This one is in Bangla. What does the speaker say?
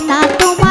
তা তোমার